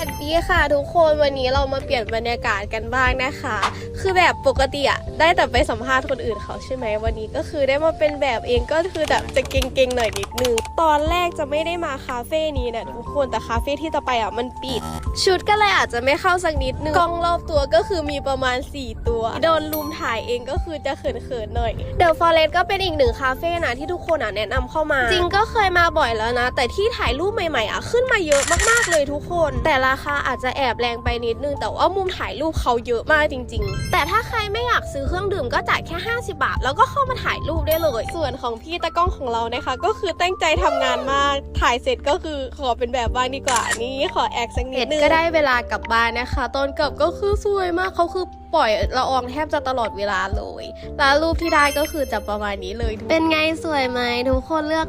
สวัสดีค่ะทุกคนวันนี้เรามาเปลี่ยนบรรยากาศกันบ้างนะคะ คือแบบปกติอะได้แต่ไปสัมภาษณ์คนอื่นเขาใช่ไหมวันนี้ก็คือได้มาเป็นแบบเองก็คือแบบจะเก่งๆหน่อยนิดนึงตอนแรกจะไม่ได้มาคาเฟ่นี้นะทุกคนแต่คาเฟ่ที่จะไปอะมันปิด ชุดก็เลยอาจจะไม่เข้าสักนิดนึงกล้องรอบตัวก็คือมีประมาณ 4 ตัวโดนลุมถ่ายเองก็คือจะเขินๆหน่อย The Forest ก็เป็นอีกหนึ่งคาเฟ่นะที่ทุกคนอะแนะนำเข้ามา จริงก็เคยมาบ่อยแล้วนะ แต่ที่ถ่ายรูปใหม่ๆอะขึ้นมาเยอะมากๆเลยทุกคนแต่ราคาอาจจะแอบแรงไปนิดนึง แต่ว่ามุมถ่ายรูปเขาเยอะมากจริง ๆ แต่ถ้าใครไม่อยากซื้อเครื่องดื่มก็จ่ายแค่ 50 บาท แล้วก็เข้ามาถ่ายรูปได้เลย ส่วนของพี่ตากล้องของเรานะคะ ก็คือตั้งใจทำงานมาก ถ่ายเสร็จก็คือขอเป็นแบบบ้างดีกว่า นี่ขอแอคสักนิดนึงก็ได้เวลากลับบ้านนะคะ ตอนกลับก็คือสวยมากเขาคือปล่อยละอองแทบจะตลอดเวลาเลย แล้วรูปที่ได้ก็คือจะประมาณนี้เลย เป็นไงสวยไหมทุกคนเลือก